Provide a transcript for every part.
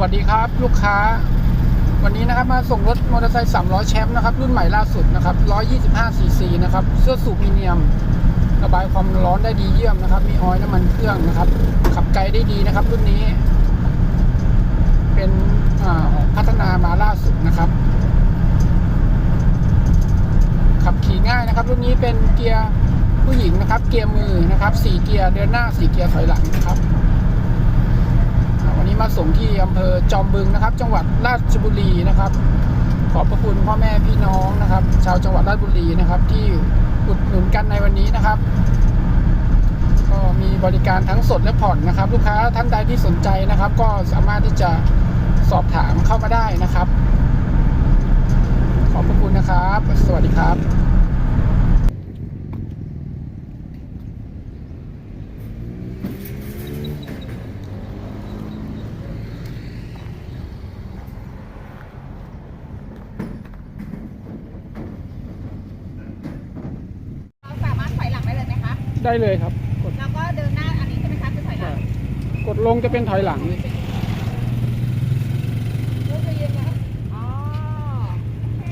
วัสดีครับ ลูกค้า วันนี้นะครับมาส่งรถมอเตอร์ไซค์300แชมป์นะครับรุ่นใหม่ล่าสุดนะครับ125ซีซีนะครับเสื้อสูบมีเนียม ระบายความร้อนได้ดีเยี่ยมนะครับ มีออยล์น้ำมันเครื่องนะครับ ขับไกลได้ดีนะครับ รุ่นนี้ เป็นอาพัฒนามาล่าสุดนะครับ ขับขี่ง่ายนะครับ รุ่นนี้เป็นเกียร์ผู้หญิงนะครับ เกียร์มือนะครับสี่เกียร์เดินหน้าสี่เกียร์ถอยหลังนะครับ ส่งที่อำเภอจอมบึงนะครับ จังหวัดราชบุรีนะครับ ขอบพระคุณพ่อแม่พี่น้องนะครับ ชาวจังหวัดราชบุรีนะครับ ที่อุดหนุนกันในวันนี้นะครับ ก็มีบริการทั้งสดและผ่อนนะครับ ลูกค้าท่านใดที่สนใจนะครับ ก็สามารถที่จะสอบถามเข้ามาได้นะครับ ขอบพระคุณนะครับ สวัสดีครับ เราสามารถถอยหลังได้เลย ไหมคะได้เลยครับ กดแล้วก็เดินหน้าอันนี้ใช่ไหมคะคือถอยหลังกดลงจะเป็นถอยหลังรู้จะยืนไหมอ๋อโอเค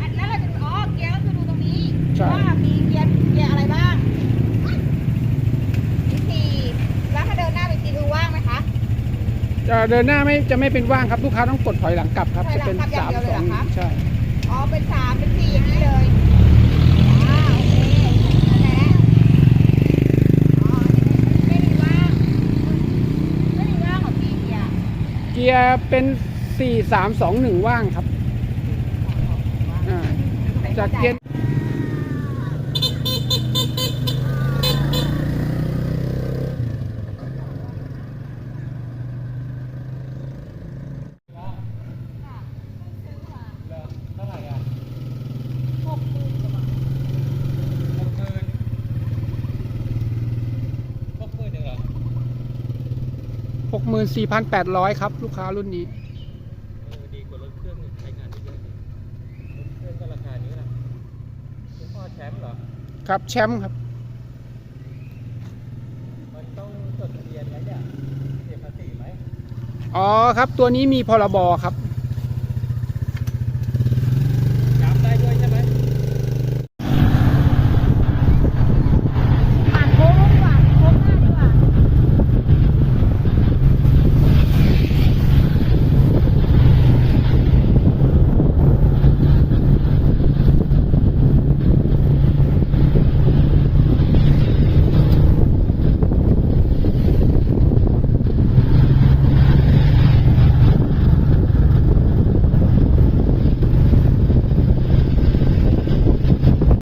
อันแล้วเราจะอ๋อเกียร์ก็คือดูตรงนี้ใช่ ว่ามีเกียร์เกียร์อะไรบ้างวิธีแล้วถ้าเดินหน้าไปทีดูว่างไหมคะจะเดินหน้าไม่จะไม่เป็นว่างครับลูกค้าต้องกดถอยหลังกลับครับถอยจะหลังเป็นกลับอย่างสามเดียวสเลยเหรอองคะใช่ อ๋อเป็นสามเป็นสี่อย่างนี้เลยอ่าโอเคนั่นแหละอ๋อไม่มีว่างไม่มีว่างของพี่เกียร์ เกียร์เป็นสี่สามสองหนึ่งว่างครับอ่าจากเกียร์ 64,800 ครับ ลูกค้ารุ่นนี้ ดีกว่ารถเครื่องใช้งานได้เอยรถเครื่องก็ราคานี้นะคุณพ่อแชมป์เหรอ ครับแชมป์ครับ มันต้องจดทะเบียนไหมเนี่ยเสียภาษีไหม อ๋อครับ ตัวนี้มีพรบครับ